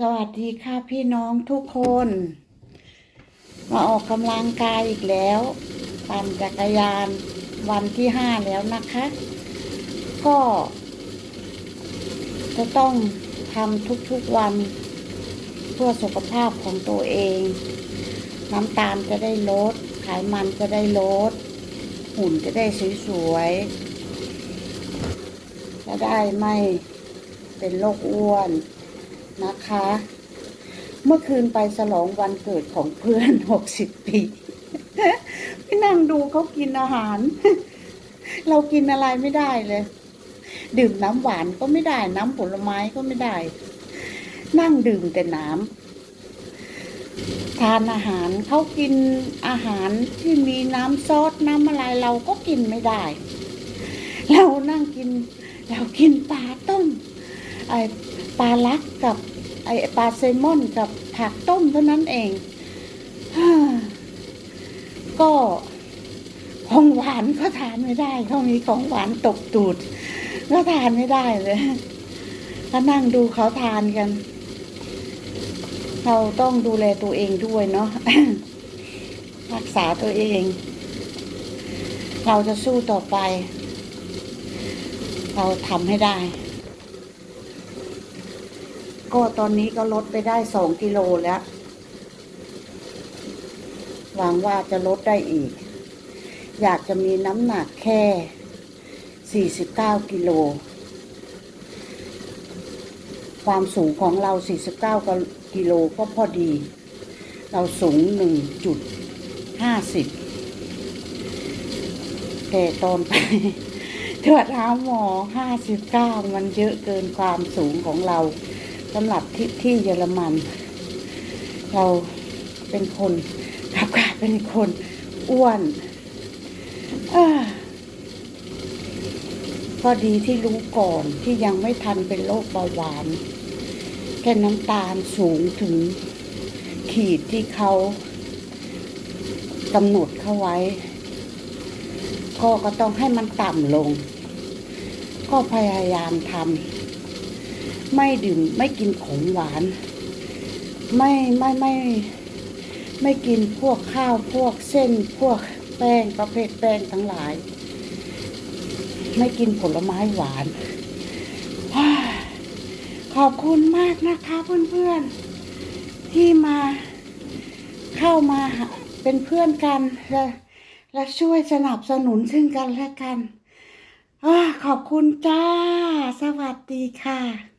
สวัสดีค่ะพี่น้องทุกคน มาออกกำลังกายอีกแล้ว ปั่นจักรยานวันที่ห้าแล้วนะคะ ก็ จะต้องทำทุกๆวัน เพื่อสุขภาพของตัวเอง น้ำตาลจะได้ลดไขมันจะได้ลด หุ่นจะได้สวยๆจะได้ไม่เป็นโรคอ้วน นะคะ เมื่อคืนไปฉลองวันเกิดของเพื่อนหกสิบปีไปนั่งดูเขากินอาหาร เรากินอะไรไม่ได้เลย ดื่มน้ำหวานก็ไม่ได้ น้ำผลไม้ก็ไม่ได้ นั่งดื่มแต่น้ำทานอาหารเขากินอาหารที่มีน้ำซอสน้ำอะไรเราก็กินไม่ได้ เรานั่งกินเรากินปลาต้มไอปลาลักกับ ไอปลาเซลมอนกับผักต้มเท่านั้นเอง ก็ของหวานก็ทานไม่ได้เขามีของหวานตกตูด ก็ทานไม่ได้เลยก็นั่งดูเขาทานกัน เราต้องดูแลตัวเองด้วยเนาะรักษาตัวเอง เราจะสู้ต่อไป เราทำให้ได้ ก็ตอนนี้ก็ลดไปได้สองกิโลแล้ว หวังว่าจะลดได้อีก อยากจะมีน้ำหนักแค่ 49 กิโล ความสูงของเรา 49 กิโลก็พอดี เราสูง 1.50 แต่ตอนไปตรวจหาหมอ 59 มันเยอะเกินความสูงของเรา สำหรับที่ที่เยอรมัน เราเป็นคนกับกลายเป็นคนอ้วนอ้อก็ดีที่รู้ก่อนที่ยังไม่ทันเป็นโรคเบาหวาน แค่น้ำตาลสูงถึงขีดที่เขากำหนดเข้าไว้ก็ก็ต้องให้มันต่ำลง ก็พยายามทำ ไม่ดื่มไม่กินของหวาน ไม่ไม่ไม่ ไม่กินพวกข้าวพวกเส้นพวกแป้งประเภทแป้งทั้งหลาย ไม่กินผลไม้หวาน ขอบคุณมากนะคะเพื่อนๆ ที่มาเข้ามาเป็นเพื่อนกันและและช่วยสนับสนุนซึ่งกันและกันอขอบคุณจ้า สวัสดีค่ะ